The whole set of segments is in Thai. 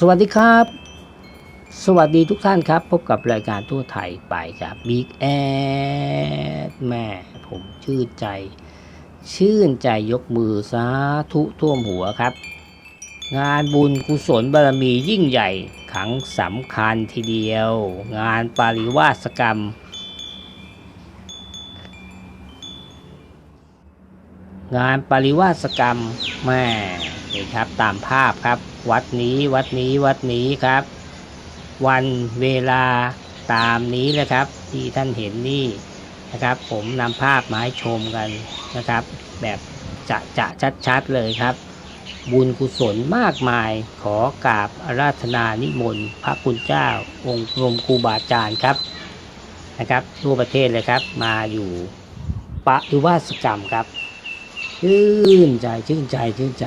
สวัสดีครับ สวัสดีทุกท่านครับ พบกับรายการทั่วไทยไปครับบิ๊กแอดแม่ผมชื่นใจ ชื่นใจยกมือสาธุท่วมหัวครับ งานบุญกุศลบารมียิ่งใหญ่ครั้งสำคัญทีเดียว งานปาริวาสกรรมงานปริวาสกรรมแม่ นี่ครับตามภาพครับ วัดนี้วัดนี้วัดนี้ครับ วันเวลาตามนี้เลยครับ ที่ท่านเห็นนี่นะครับ ผมนำภาพมาให้ชมกันนะครับ แบบจะจะชัดๆเลยครับ บุญกุศลมากมายขอกราบอาราธนานิมนต์พระคุณเจ้า องค์รมครูบาอาจารย์ครับนะครับทั่วประเทศเลยครับ มาอยู่ปริวาสกรรมครับชื่นใจชื่นใจชื่นใจ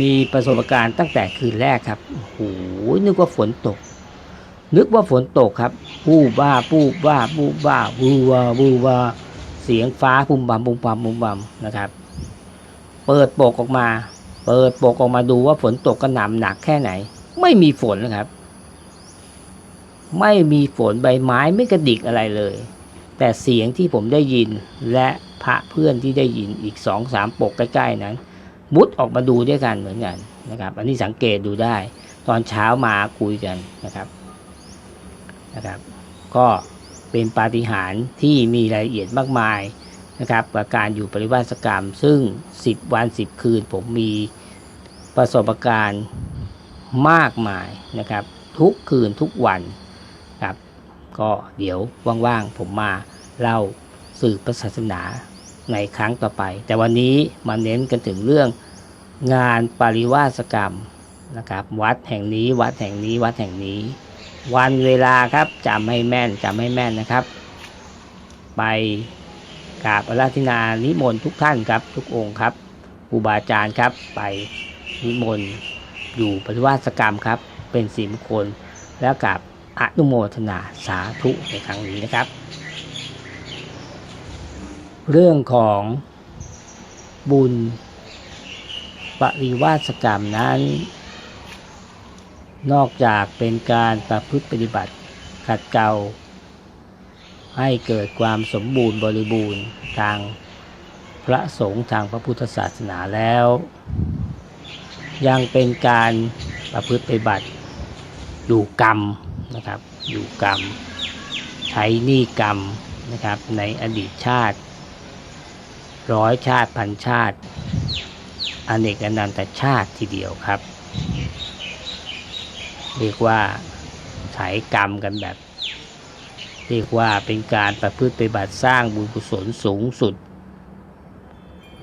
มีประสบการณ์ตั้งแต่คืนแรกครับโอ้โหนึกว่าฝนตก นึกว่าฝนตกครับปูบ้าปูบ้าปูบ้าบูวาบูวาเสียงฟ้าปุ่มบัมปุ่มบัมปุ่มบัมนะครับ เปิดปกออกมา เปิดปกออกมาดูว่าฝนตกกระหน่ำหนักแค่ไหน ไม่มีฝนนะครับ ไม่มีฝนใบไม้ไม่กระดิกอะไรเลย แต่เสียงที่ผมได้ยินและพระเพื่อนที่ได้ยินอีกสองสามปกใกล้ๆนั้น มุดออกมาดูด้วยกันเหมือนกันนะครับ อันนี้สังเกตดูได้ ตอนเช้ามาคุยกันนะครับนะครับ ก็เป็นปาฏิหาริย์ที่มีรายละเอียดมากมายนะครับกับการอยู่ปริวาสกรรม ซึ่ง 10 วัน 10 คืน ผมมีประสบการณ์มากมายนะครับ ทุกคืนทุกวันครับ ก็เดี๋ยวว่างๆผมมาเล่าสื่อพระศาสนา ในครั้งต่อไป แต่วันนี้มาเน้นกันถึงเรื่องงานปริวาสกรรมนะครับ วัดแห่งนี้วัดแห่งนี้วัดแห่งนี้ วันเวลาครับจำให้แม่นจำให้แม่นนะครับ ไปกราบอาราธนานิมนต์ทุกท่านครับ ทุกองค์ครับครูบาอาจารย์ครับ ไปนิมนต์อยู่ปริวาสกรรมครับ เป็นสีมงคลแล้วกับอนุโมทนาสาธุในครั้งนี้นะครับ เรื่องของบุญปริวาสกรรมนั้น นอกจากเป็นการประพฤติปฏิบัติขัดเกลาให้เกิดความสมบูรณ์บริบูรณ์ทางพระสงฆ์ทางพระพุทธศาสนาแล้ว ยังเป็นการประพฤติปฏิบัติอยู่กรรมนะครับอยู่กรรม ใช้หนี้กรรมนะครับในอดีตชาติ ร้อยชาติพันชาติอเนกอนันตชาติทีเดียวครับ เรียกว่าไถกรรมกันแบบ เรียกว่าเป็นการประพฤติปฏิบัติสร้างบุญกุศลสูงสุด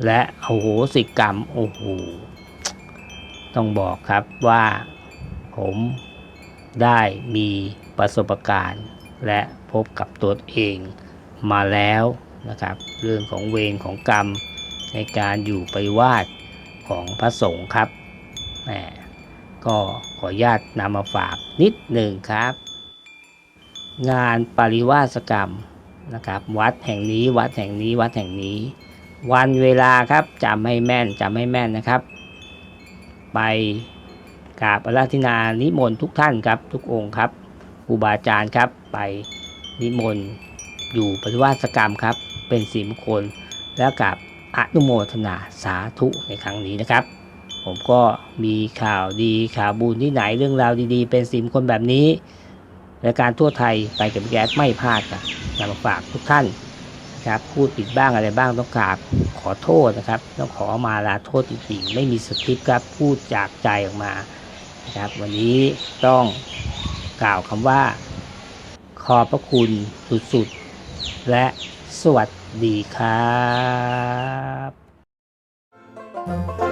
และโอ้โหสิกรรมโอ้โหต้องบอกครับว่าผมได้มีประสบการณ์ และพบกับตัวเองมาแล้ว นะครับ เรื่องของเวรของกรรมในการอยู่ไปวาสของพระสงฆ์ครับแหมก็ขออนุญาตนำมาฝากนิดหนึ่งครับ งานปริวาสกรรมนะครับ วัดแห่งนี้วัดแห่งนี้วัดแห่งนี้ วันเวลาครับจำให้แม่นจำให้แม่นนะครับ ไปกราบอาราธนานิมนต์ทุกท่านครับ ทุกองค์ครับครูบาอาจารย์ครับไปนิมนต์อยู่ปฏิวาสกรรมครับ เป็นสีมงคลแล้วกับอนุโมทนาสาธุในครั้งนี้นะครับ ผมก็มีข่าวดีข่าวบุญที่ไหนเรื่องราวดีๆ เป็นสีมงคลแบบนี้รายการทั่วไทยไปกับแก๊สไม่พลาดครับนำมาฝากทุกท่านครับพูดผิดบ้างอะไรบ้างต้องกราบขอโทษนะครับ ต้องขอมาลาโทษจริงๆไม่มีสคริปต์ครับพูดจากใจออกมานะครับ วันนี้ต้องกล่าวคำว่า ขอบพระคุณสุดๆ และ สวัสดีครับ